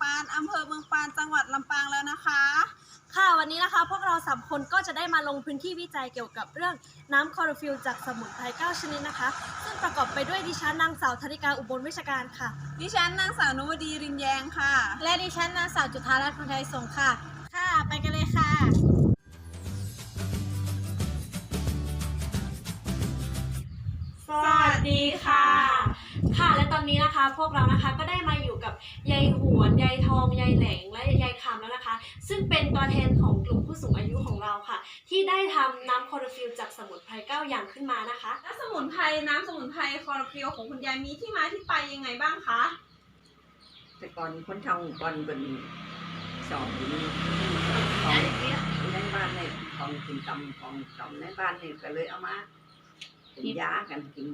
ปานอำเภอเมืองปานจังหวัดลำปางแล้วนะคะ ค่ะวันนี้นะคะ พวกเราสามคนก็จะได้มาลงพื้นที่วิจัยเกี่ยวกับเรื่องน้ำคลอโรฟิลจากสมุนไพรเก้าชนิดนะคะ ซึ่งประกอบไปด้วยดิฉันนางสาวธนิกาอุบลวิชาการค่ะ ดิฉันนางสาวนุวดีรินแยงค่ะ และดิฉันนางสาวจุธารัตน์คนไทยสงค่ะ ค่ะ ไปกันเลยค่ะ พวกเรานะคะก็ได้มาอยู่กับยายหวนยายทองยายแหลงและยายคำแล้วนะคะ ซึ่งเป็นตัวแทนของกลุ่มผู้สูงอายุของเราค่ะ ที่ได้ทำน้ำคลอโรฟิลจากสมุนไพร9อย่างขึ้นมานะคะน้ำสมุนไพรน้ำสมุนไพรคลอโรฟิลของคุณยายมีที่มาที่ไปยังไงบ้างคะแต่ก่อนคนเท่าก่อนเป็นสองของในบ้านในของกินตำของตำในบ้านนี่ก็เลยเอามาเป็นยากันกิน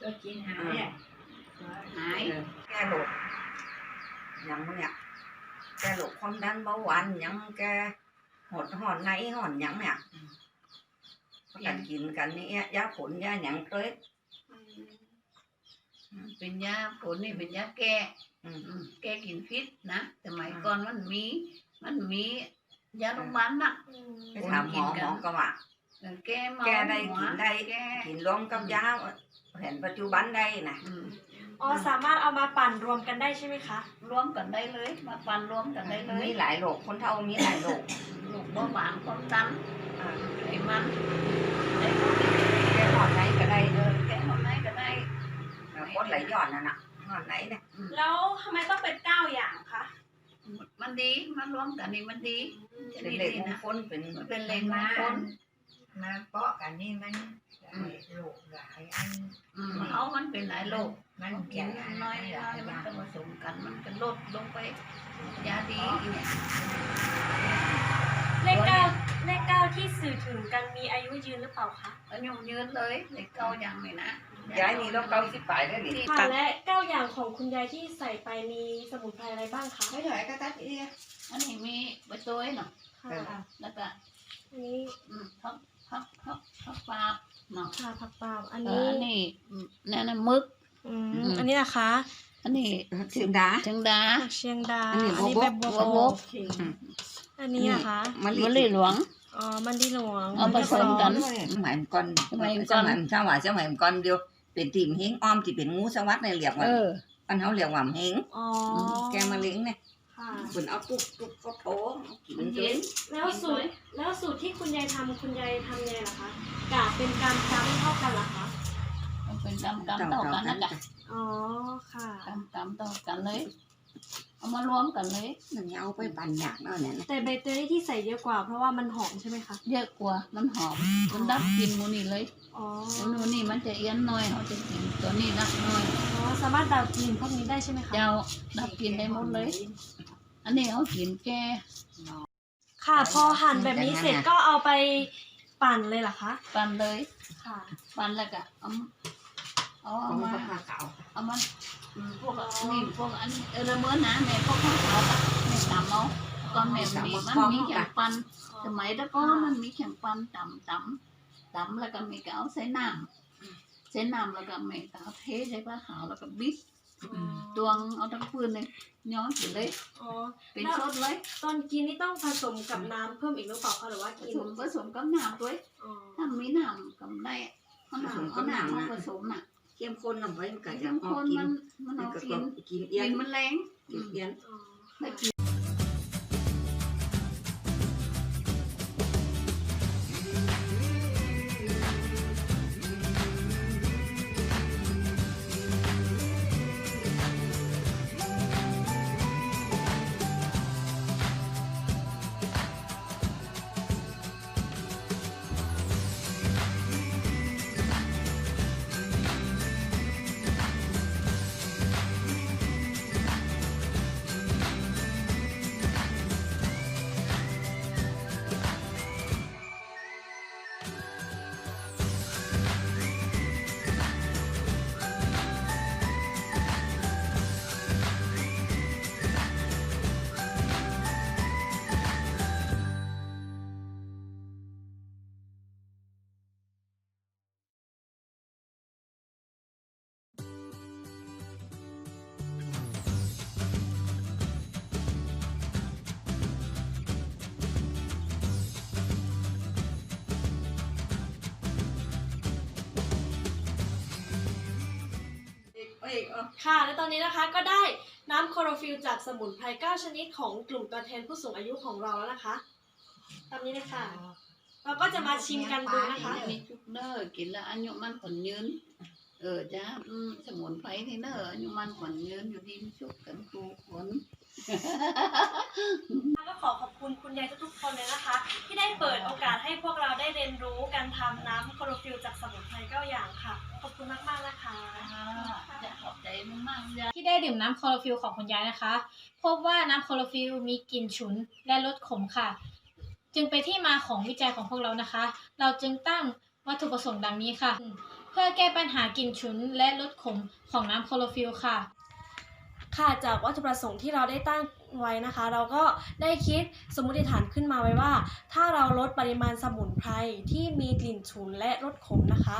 ก็กินหายอะ หายเออแก้โรคหยังเนี่ยแก้โรคความดันเบาหวานหยังแก้หดหอนในหอนหยังเนี่ยเขากันกินกันนี่ยาผลยาหยังเต้ยเป็นยาผลนี่เป็นยาแก้อืมอืมแก้กินพิษนะสมัยก่อนมันมี มันมียาโรงพยาบาลน่ะไปถามหมอหมอก็ว่าเออ แก้เมาแก้ได้หัวกินได้แก้ กินรวมกับยาแผนปัจจุบันได้นะอืมอ๋อสามารถเอามาปั่นรวมกันได้ใช่ไหมคะรวมกันได้เลย มาปันรวมกันได้เลยมีหลายโรคคนเท่ามีหลายโรคลูกเบาหวานความดันอ่าไขมันได้หมดแก้หอนไหนก็ได้เออแก้หมดไหนก็ได้คนไหลย้อนน่ะนะหอนไหนเนี่ยแล้วทำไมต้องเป็นเก้าอย่างคะมันดีมารวมกันนี่มันดีจะเป็นดีเหล็กดีมงนะคลเป็นมันเป็นแรงมงคล มาเปาะกันนี่มันหลายโรคหลายอัน อืมเขามันเป็นหลายโรคมันกิแก่นหลายน้อยหน้ลาอยยอมันย่างก็ผสมกัน มันก็ลดลงไป ยาดีเนี่ยเลขเก้าเลขเก้าที่สื่อถึงกันมีอายุยืนหรือเปล่าคะอายุยืนเลยเด็กเก่าอย่างนี้นะย้ายนี่เราเก้าสิบปลายได้ดิค่ะและเก้าอย่างของคุณยายที่ใส่ไปมีสมุนไพรอะไรบ้างคะไม่ถอยก็ตัดเอี้ยอันนี้มีใบเตัวเนาะค่ะแล้วก็อันนี้อืมพัก พักพักพักปาบเนาะค่ะผักปาล์มอันเอนี้ออันนี้อืมนั่นน่ะมึก อืมอืม อันนี้นะคะอันนี้เสียงดาจังดา ผักเชียงดาอันนี้อันนี้บัวแบบบกบัวบัวบบกกอันนี้นะคะมะมะลิหลวง อ๋อมันดีหลวงเอาผสมกันสมัยก่อนสมัยก่สอนมัยสมัยสมัยก่อนเดียวเป็นทีมเฮงอ้อมที่เป็นงูสวัสดิ์ในเรียกว่าเออ อันเขาเรียกว่าเฮงอ๋อแกมาเลี้ยงเนี่ย ค่ะคุณเอาตุ๊บตุ๊บก็โถกินมันเลเย็ยนแล้วสูตรแล้วสูตรที่คุณยายทำคุณยายทำยังไงล่ะคะกะเป็นการจำเท่ากันเหรอคะ มันเป็นกรรมกรรมต่อกันนะจ๊ะอ๋อค่ะกรรมกรรมต่อกันเลย เอามารวมกันเลย มันเอาไปปั่นอยากเนาะเนี่ยนะแต่ใบเตยที่ใส่เยอะกว่าเพราะว่ามันหอมใช่ไหมคะ เยอะกว่ามันหอมมันดับกลินหมูนี่เลย อ๋อหมูนี่มันจะเอี้ยนน้อยเขาจะกินตัวนี้นักน้อยอ๋อสามารถดับกลิ่นพวกนี้ได้ใช่ไหมคะเจ้าดับกลินได้หมดเลย อันนี้เขากินแก่ค่ะพอหั่นแบบนี้เสร็จก็เอาไปปั่นเลยเหรอคะปั่นเลยค่ะปั่นแล้วก็เอาเอาขอเอางมาก็ผ้าขาวเอามาอืมพวกอันนี้พวกอันเออละเมื่อนะแม่พวกข้าวขาวอะแม่ตำเอาก่อนแม่มีมันมีแข่งปันสมัยตะก้อนมันมีแข่งปันตำตำ ตำแล้วก็มีก็เอาใส่น้ำใส่น้ำแล้วก็แม่ก็เอาเทใส่ผ้าขาวแล้วก็บิ๊กอ๋อตวงเอาทั้งปืนเลยย้อนกินเลยอ๋อเป็นชดเลยตอนกินนี่ต้องผสมกับน้ำเพิ่มอีกหรือเปล่าคะหรือว่าผกินสมผสมกับน้ำด้วยอ๋อถ้ามีน้ำกับได้เอาน้ำเอาน้ำมาผสมน่ะเข้มข้นลงไปมันก็จะเข้มออข้กนกินมันมันมันเอาก็กินกินกเอี้ยลินนมันแรงกินเอี้ยน อ๋อได้กิน กเออค่ะ และตอนนี้นะคะก็ได้น้ำคลอโรฟิลจากสมุนไพร9ชนิดของกลุ่มตัวแทนผู้สูงอายุของเราแล้วนะคะ ตามนี้เลยค่ะ เราก็จะมาชิมกันดูนะคะ มีชุกเนอร์กินแล้วอายุมันขนยืน เออจ้าอืมสมุนไพรที่เนอร์อายุมันขนยืนอยู่ดีมีชุกกันตูขนก็ขอขอบคุณคุณยายทุกๆคนเลยนะคะ ที่ได้เปิดโอกาสให้พวกเราได้เรียนรู้การทำน้ำคลอโรฟิลจากสมุน ไพร9อย่างค่ะ ขอบคุณมากๆนะคะจะขอบใจมากๆจ้าที่ได้ดื่มน้ำคลอโรฟิลของคุณยายนะคะ พบว่าน้ำคลอโรฟิลมีกลิ่นฉุนและรสขมค่ะ จึงเป็นที่มาของวิจัยของพวกเรานะคะ เราจึงตั้งวัตถุประสงค์ดังนี้ค่ะ เพื่อแก้ปัญหากลิ่นฉุนและรสขมของน้ำคลอโรฟิลค่ะ ค่ะจากวัตถุประสงค์ที่เราได้ตั้ง ไว้นะคะ เราก็ได้คิดสมมติฐานขึ้นมาไว้ว่า ถ้าเราลดปริมาณสมุนไพรที่มีกลิ่นฉุนและรสขมนะคะ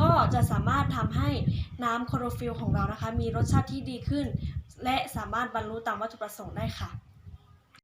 ก็จะสามารถทำให้น้ำคลอโรฟิลของเรานะคะ มีรสชาติที่ดีขึ้น และสามารถบรรลุตามวัตถุประสงค์ได้ค่ะ